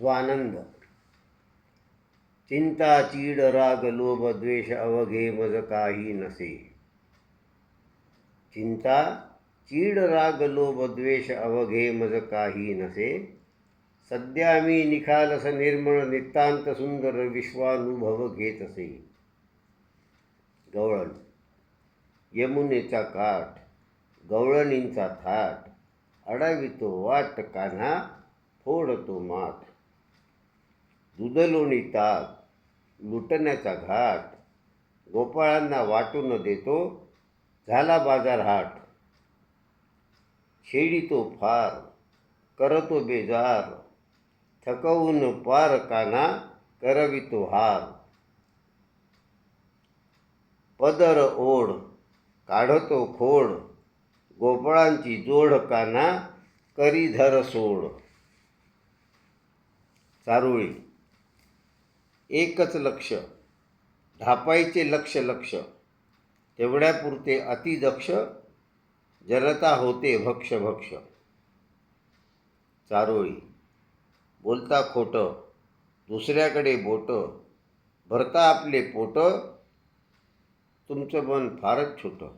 स्वानंद चिंता चीड राग लोभ द्वेष अवघे मज काही नसे। चिंता चीड राग लोभ द्वेष अवघे मज काही नसे। सध्या मी निखालस निर्मळ नितांत सुंदर विश्वानुभव घेत असे। गवळण। यमुनेचा काठ गवळणींचा थाट अडावितो वाट कान्हा फोडतो माठ। दुधलोणी ताक लुटण्याचा घाट गोपाळांना वाटून देतो झाला बाजार हाट. छेडितो फार करतो बेजार थकवून पार काना करवितो हार. पदर ओढ काढतो खोड गोपाळांची जोड काना करी धर सोड. चारोळी एकच लक्ष धापायचे लक्ष लक्ष. तेवढ्यापुरते अतिदक्ष जनता होते भक्ष भक्ष. चारोळी बोलता खोटं दुसऱ्याकडे बोटं भरता आपले पोटं तुमचं मन फारच छोटं.